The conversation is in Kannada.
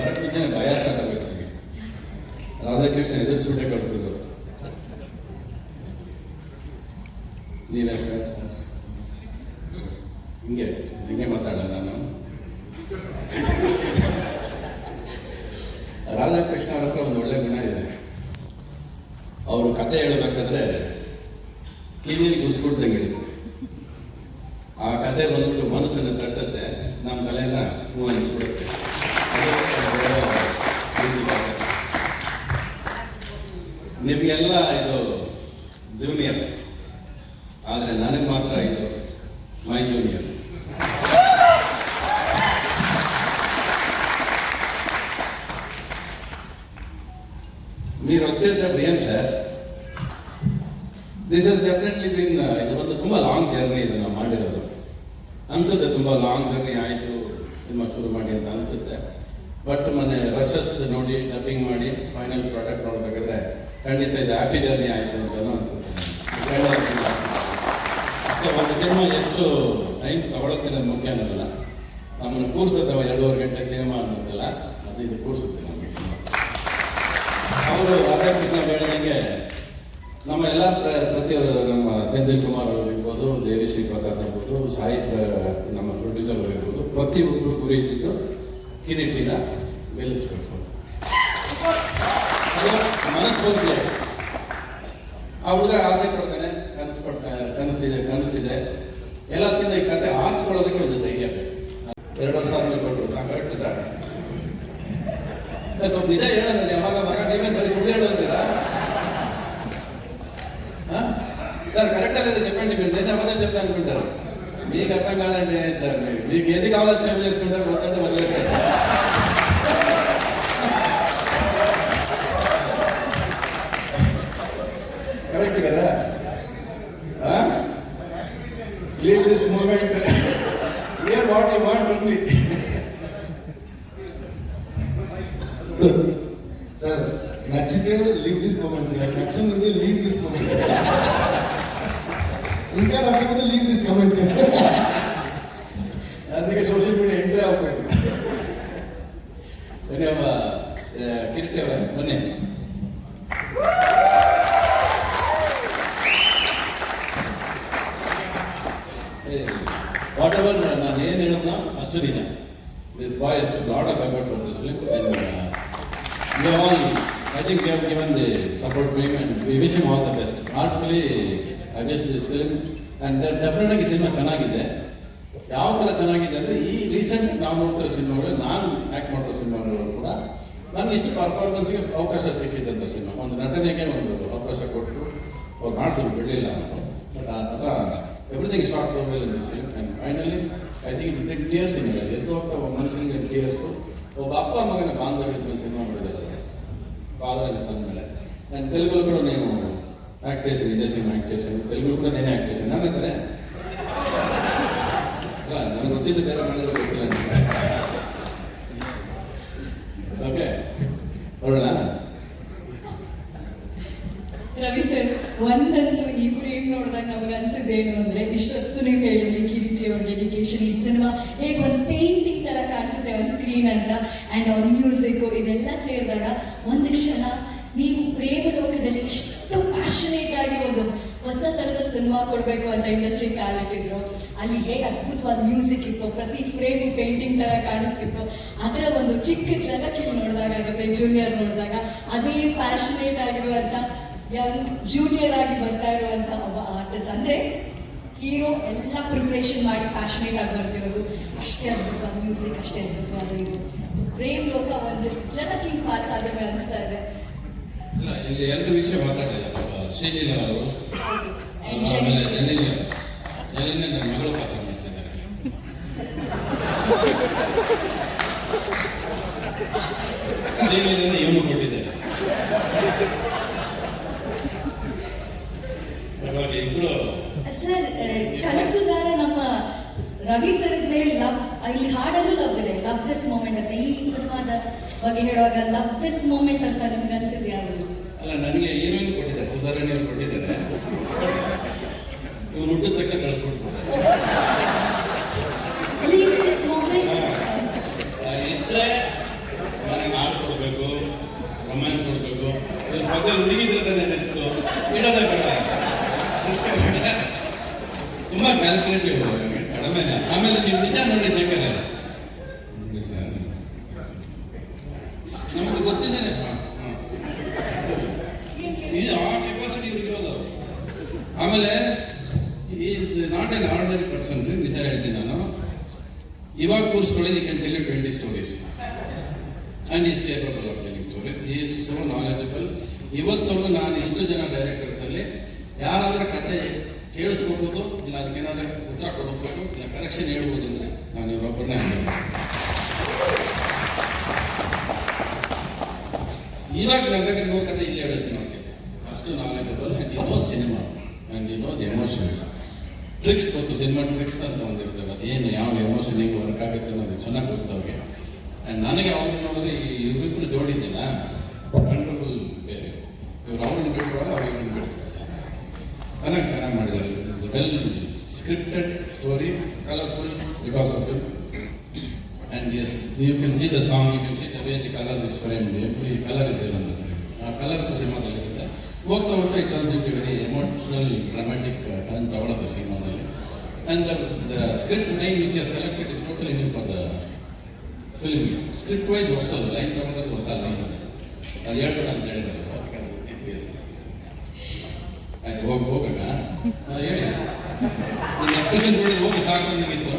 ಬರಕ್ಕೆ ಮುಂಚೆ ಭಯ ಸ್ಟಾರ್ಟ್ ಆಗಬೇಕು ರಾಧಾಕೃಷ್ಣ ಎದುರಿಸ್ಬಿಟ್ಟೆ ಕಳಿಸಿದ್ರು ನೀವೇ ಹಿಂಗೆ ಹಿಂಗೆ ಮಾತಾಡ ನಾನು. ರಾಧಾಕೃಷ್ಣ ಅವ್ರ ಹತ್ರ ಒಂದು ಒಳ್ಳೆ ಗುಣ ಇದೆ. ಅವರು ಕತೆ ಹೇಳಬೇಕಾದ್ರೆ ಕಿವಿಯಲ್ಲಿ ಗುಸ್ಕೊಡ್ದಂಗೆ ಇರುತ್ತೆ. ಆ ಕತೆ ಬಂದ್ಬಿಟ್ಟು ಮನಸ್ಸನ್ನು ತಟ್ಟತ್ತೆ ನಮ್ಮ ತಲೆನ ಹೂ ಅನಿಸ್ಬಿಡುತ್ತೆ. ಅದು ಒಳ್ಳೆ ರೀತಿ ಕತೆ. ನಿಮಗೆಲ್ಲ ಇದು ಜೂನಿಯರ್ ಆದರೆ ನನಗೆ ಮಾತ್ರ ಇದು ಮೈ ಜೂನಿಯರ್ మీరు వచ్చేటప్పుడు ఏం sir this has definitely been ಇದು ಒಂದು ತುಂಬ ಲಾಂಗ್ ಜರ್ನಿ ಇದು ನಾವು ಮಾಡಿರೋದು ಅನಿಸುತ್ತೆ ತುಂಬ ಲಾಂಗ್ ಜರ್ನಿ ಆಯಿತು ಸಿನಿಮಾ ಶುರು ಮಾಡಿ ಅಂತ ಅನಿಸುತ್ತೆ ಬಟ್ ಮೊನ್ನೆ ರಶಸ್ ನೋಡಿ ಡಬ್ಬಿಂಗ್ ಮಾಡಿ ಫೈನಲ್ ಪ್ರಾಡಕ್ಟ್ ನೋಡಬೇಕಾದ್ರೆ ಖಂಡಿತ ಇದು ಹ್ಯಾಪಿ ಜರ್ನಿ ಆಯಿತು ಅಂತಲೂ ಅನ್ಸುತ್ತೆ ಸೊ ಒಂದು ಸಿನಿಮಾ ಎಷ್ಟು ಟೈಮ್ ತಗೊಳುತ್ತೆ ಅನ್ನೋದು ಮುಖ್ಯ ಅನ್ನೋದಲ್ಲ. ನಮ್ಮನ್ನು ಕೂರಿಸುತ್ತೆ ಎರಡೂವರೆ ಗಂಟೆ ಸಿನಿಮಾ ಅನ್ನೋದಲ್ಲ, ಅದು ಇದು ಕೂರಿಸುತ್ತೆ ನಮಗೆ ಸಿನಿಮಾ ಅವರು ರಾಧಾಕೃಷ್ಣ ಹೇಳಿದಂಗೆ ನಮ್ಮ ಎಲ್ಲ ಪ್ರ- ಪ್ರತಿಯೊಬ್ಬರು, ನಮ್ಮ ಸಂಜೀವ್ ಕುಮಾರ್ ಅವರು ಇರ್ಬೋದು ದೇವಿಶ್ರೀ ಪ್ರಸಾದ್ ಇರ್ಬೋದು ಸಾಹಿತ್ಯ, ನಮ್ಮ ಪ್ರೊಡ್ಯೂಸರ್ ಇರ್ಬೋದು ಪ್ರತಿಯೊಬ್ಬರು ಇದ್ದಿದ್ದು ಕಿರೀಟಿನ ಗೆಲ್ಲಿಸ್ಬೇಕು ಅದು ಮನಸ್ಫೂರ್ತಿ ಆ ಹುಡುಗ ಆಸೆ ಪಡ್ತಾನೆ ಕನಸು ಪಡ್ತ ಕನಸಿದೆ ಕನಸಿದೆ ಎಲ್ಲದಕ್ಕಿಂತ ಈ ಕತೆ ಆರಿಸ್ಕೊಳ್ಳೋದಕ್ಕೆ ಒಂದು ಧೈರ್ಯ ಬೇಕು ಎರಡು ವರ್ಷ ಆದ್ಮೇಲೆ ಕೊಟ್ಟರು ಸಾಕು ಕರೆಕ್ಟ್ ಸರ್ ఏ, ಸ್ವಲ್ಪ ನಿಜ ಹೇಳೋಣ ಯಾವಾಗ ಮಗ ನೀವೇನು ಬರೀ ಸುಳ್ಳು ಹೇಳೋಂತೀರಾ సార్ కరెక్ట్ అనేది చెప్పండి మీరు నేను అబద్ధం చెప్తా అనుకుంటారు మీకు అర్థం కాదండి సార్. మీకు ఏది కావాలో చెప్ చేసుకుంటారు మొత్తం వదిలేసారు కరెక్ట్ కదా? Leave this moment here what you want only sir నచ్చితే లీవ్ దిస్ మూమెంట్ సార్ నచ్చింది లీవ్ దిస్ మూమెంట్ ఇంకా నచ్చకపోతే లీవ్ దిస్ కమెంట్ అందుకే సోషల్ మీడియా ఎంట్రీ అవ్వలేదు ధన్యవాద ಕಿರೀಟ ಅವರೇ ಬನ್ನಿ ವಾಟ್ ಎವರ್ ನಾನು ಏನು ಹೇಳೋದನ್ನ ಅಷ್ಟು ನಿಜ ದಿಸ್ ಬಾಯ್ ಅಷ್ಟು lot of effort for this film and we all I think you have given the support film and we wish them all the best heartfully I wish this film and definite ಆಗಿ ಸಿನಿಮಾ ಚೆನ್ನಾಗಿದೆ. ಯಾವ ಥರ ಚೆನ್ನಾಗಿದೆ ಅಂದರೆ ಈ ರೀಸೆಂಟ್ ನಾವು ನೋಡ್ತಿರೋ ಸಿನಿಮಾಗಳು ನಾನು ಆ್ಯಕ್ಟ್ ಮಾಡಿರೋ ಸಿನಿಮಾಗಳು ಕೂಡ ನನಗೆ ಇಷ್ಟು ಪರ್ಫಾರ್ಮೆನ್ಸ್ಗೆ ಅವಕಾಶ ಸಿಕ್ಕಿದ್ದಂಥ ಸಿನಿಮಾ ಒಂದು ನಟನೆಗೆ ಒಂದು ಅವಕಾಶ ಕೊಟ್ಟರು ಅವ್ರು ಮಾಡಿಸಲು ಬಿಡಲಿಲ್ಲ ನಾನು. ಬಟ್ ಆ ಥರ everything shorts avail in this film and finally I think it bring tears in match ಎದ್ದು ಹೋಗ್ತಾ ಒಬ್ಬ ಮನುಷ್ಯನಿಗೆ ಟಿಯರ್ಸು ಒಬ್ಬ ಅಪ್ಪ ಮಗನ ಬಾಂಧವ್ಯದ ಮೇಲೆ ಸಿನಿಮಾ ಮಾಡಿದ್ದಾರೆ. ಫಾದರ್ ಸನ್ ಮೇಲೆ. ಆ್ಯಂಡ್ ತೆಲುಗಲ್ಲೂ ಕೂಡ ನೀವು యాక్ట్ చేశాను ఇదే సినిమా యాక్ట్ చేశాను తెలుగులో కూడా నేనే యాక్ట్ చేశాను నాన్నైతే ನನಗೆ ಗೊತ್ತಿದ್ದು ಬೇರೆ ಮಾಡಿದ್ರೆ ಗೊತ್ತಿಲ್ಲ ಓಕೆ ನೋಡೋಣ ರವಿ ಸರ್ ಒಂದಂತೂ ಈ ಫ್ರೇಮ್ ನೋಡಿದಾಗ ನಮಗೆ ಅನ್ಸಿದ್ದೇನು ಅಂದ್ರೆ ಇಷ್ಟೊತ್ತು ನೀವು ಹೇಳಿದ್ರಿ ಕಿರೀಟಿ ಅವ್ರ ಡೆಡಿಕೇಶನ್ ಈ ಸಿನಿಮಾ ಹೇಗೆ ಒಂದು ಪೇಂಟಿಂಗ್ ತರ ಕಾಣಿಸುತ್ತೆ ಒಂದು ಸ್ಕ್ರೀನ್ ಅಂತ ಅಂಡ್ ಅವ್ರ ಮ್ಯೂಸಿಕ್ ಇದೆಲ್ಲ ಸೇರಿದಾಗ ಒಂದು ಕ್ಷಣ ಇಂಡಸ್ಟ್ರಿ ಕಾಲಿಟ್ಟಿದ್ರು ಅಲ್ಲಿ ಹೇಗೆ ಅದ್ಭುತವಾದ ಮ್ಯೂಸಿಕ್ ಇತ್ತು ಪ್ರತಿ ಫ್ರೇಮ್ ಪೇಂಟಿಂಗ್ ತರ ಕಾಣಿಸ್ತಿತ್ತು. ಅದರ ಒಂದು ಚಿಕ್ಕ ಝಲಕ್ ಇಲ್ಲಿ ನೋಡಿದಾಗ ಆಗುತ್ತೆ ಜೂನಿಯರ್ ನೋಡಿದಾಗ ಅದೇ ಪ್ಯಾಷನೇಟ್ ಆಗಿರುವಂತ ಯಂಗ್ ಜೂನಿಯರ್ ಆಗಿ ಬರ್ತಾ ಇರುವಂತ ಒಬ್ಬ ಆರ್ಟಿಸ್ಟ್ ಅಂದ್ರೆ ಹೀರೋ ಎಲ್ಲ ಪ್ರಿಪ್ರೇಷನ್ ಮಾಡಿ ಪ್ಯಾಷನೇಟ್ ಆಗಿ ಬರ್ತಿರೋದು. ಅಷ್ಟೇ ಅದ್ಭುತವಾದ ಮ್ಯೂಸಿಕ್ ಅಷ್ಟೇ ಅದ್ಭುತವಾದ ಇದು. ಸೊ ಪ್ರೇಮ್ ಲೋಕ ಒಂದು ಜನಕ್ಕೆ ಪಾಸ್ ಆದಾಗ ಅನಿಸ್ತಾ ಇದೆ. ಇಲ್ಲ ಎರಡು ವಿಷಯ ಶ್ರೀಲೀಲಾ ಅವರು. ಆಮೇಲೆ. ಜನಿಲಿಯ ಜನಿಲಿನ ನನ್ನ ಮಗಳು ಪಾತ್ರ ಮಾಡ್ತಿದ್ದಾರೆ ಶ್ರೀಲೀಲನ ಇವನು ಕೊಟ್ಟಿದ್ದಾರೆ ಇವಾಗ ಇಬ್ರು ಸರ್ ಕನಸುಗಾರ ನಮ್ಮ ರವಿ ಸರ್ ಮೇಲೆ ಲವ್, ಇಲ್ಲಿ ಹಾಡಲ್ಲೂ ಲವ್ ಇದೆ, ಲವ್ ದಿಸ್ ಮೂಮೆಂಟ್ ಅಂತ ಈ ಸಿನಿಮಾದ ಬಗ್ಗೆ ಹೇಳುವಾಗ ಲವ್ ದಿಸ್ ಮೂಮೆಂಟ್ ಅಂತ ನಿಮ್ಗೆ ಅನ್ಸಿದ್ಯಾ ಅಲ್ಲ, ನನಗೆ ಏನೇನು ಕೊಟ್ಟಿದ್ದಾರೆ, ಸುಧಾರಣೆ ಕೊಟ್ಟಿದ್ದಾರೆ ಇವನು ಹುಟ್ಟಿದ ತಕ್ಷಣ ಆ, ಇದ್ರೆ ನನಗೆ ಹಾಡು ಕೊಡಬೇಕು ರೊಮ್ಯಾನ್ಸ್ ಕೊಡಬೇಕು. ಇದ್ರ ಬಗ್ಗೆ ಹುಡುಗಿದ್ರೆ ತಾನೇ ರಿಸ್ಕು ಇಡೋದೇ ಬೇಡ. ರಿಸ್ಕ್ ಬೇಡ. ತುಂಬ ಕ್ಯಾಲ್ಕುಲೇಟಿವ್ ಕಡಿಮೆನೆ ಆಮೇಲೆ ನೀವು ನಿಜ ನೋಡಿ ಬೇಕಾದ್ರೆ. ನಮಗೆ ಗೊತ್ತಿದ್ದೇನೆ. ಹಾಂ ಹಾಂ. ಆ ಕೆಪಾಸಿಟಿ ಇರೋದು ಆಮೇಲೆ ಎನ್ ಆರ್ಡಿನರಿ ಪರ್ಸನ್ ನಿಜ ಹೇಳ್ತೀನಿ ನಾನು. ಇವಾಗ ಕೂರಿಸ್ಕೊಳ್ಳಿ you can tell you twenty stories and is capable of telling stories is so knowledgeable ಇವತ್ತವರೆಗೂ ನಾನು ಇಷ್ಟು ಜನ ಡೈರೆಕ್ಟರ್ಸಲ್ಲಿ ಯಾರಾದರೂ ಕತೆ ಕೇಳಿಸ್ಕೋಬೋದು ಇಲ್ಲ ಅದಕ್ಕೇನಾದ್ರೂ ಉತ್ತರ ಕೊಡಬೇಕು ಇಲ್ಲ ಕರೆಕ್ಷನ್ ಹೇಳ್ಬೋದು ಅಂದರೆ ನಾನು ಇವರೊಬ್ಬರನ್ನೇ ಇವಾಗ ನನ್ನ ಬಗ್ಗೆ ಕಥೆ ಇಲ್ಲಿ ಹೇಳಿಸ್ತೀನಿ. ಅಷ್ಟು knowledgeable and you know cinema and you knows emotions tricks ಗೊತ್ತು ಸಿನಿಮಾ ಟ್ರಿಕ್ಸ್ ಅಂತ ಒಂದಿರ್ತವೆ ಅದೇನು ಯಾವ ಎಮೋಷನ್ ಹೆಂಗೆ ವರ್ಕ್ ಆಗುತ್ತೆ ಅನ್ನೋದು ಚೆನ್ನಾಗಿ ಗೊತ್ತು ಅವ್ರಿಗೆ. ಆ್ಯಂಡ್ ನನಗೆ ಅವ್ರು ನೋಡಿದ್ರೆ ಈ ಇವ್ರಿಬ್ರು ಜೋಡಿದ್ದಿಲ್ಲ ವಂಡರ್ಫುಲ್ ಬೇರೆ ಇವ್ರು ಅವ್ರನ್ನ ಬಿಟ್ಟಿರುವಾಗ ಅವ್ರು ಇವ್ರನ್ನ ಚೆನ್ನಾಗಿ ಚೆನ್ನಾಗಿ ಮಾಡಿದ್ದಾರೆ. It's well scripted story colourful because of it and as you can see the song you can see the way the colour is frame every colour is frame ಆ ಕಲರ್ ಸಿನಿಮಾದಲ್ಲಿ ಇರುತ್ತೆ. ಹೋಗ್ತಾ ಹೋಗ್ತಾ it turns it very emotional dramatic turn ತಗೊಳ್ಳೋದು ಸಿನಿಮಾದಲ್ಲಿ. And the script line which are selected is totally new for the film script wise ಹೊಸದು ಲೈನ್ ತಗೊಂಡದ್ದು ಹೊಸ ಲೈನ್ ಅದು. ಹೇಳ್ಬೇಡ ಅಂತ ಇಟ್ಟಿಗೆ ಆಯ್ತು, ಹೋಗಿ ಹೋಗೋಣ ಹೇಳಿ. ಎಕ್ಸ್ಪ್ರೆಷನ್ ನೋಡಿ, ಹೋಗಿ ಸಾಕು ನಿಮಗಿತ್ತು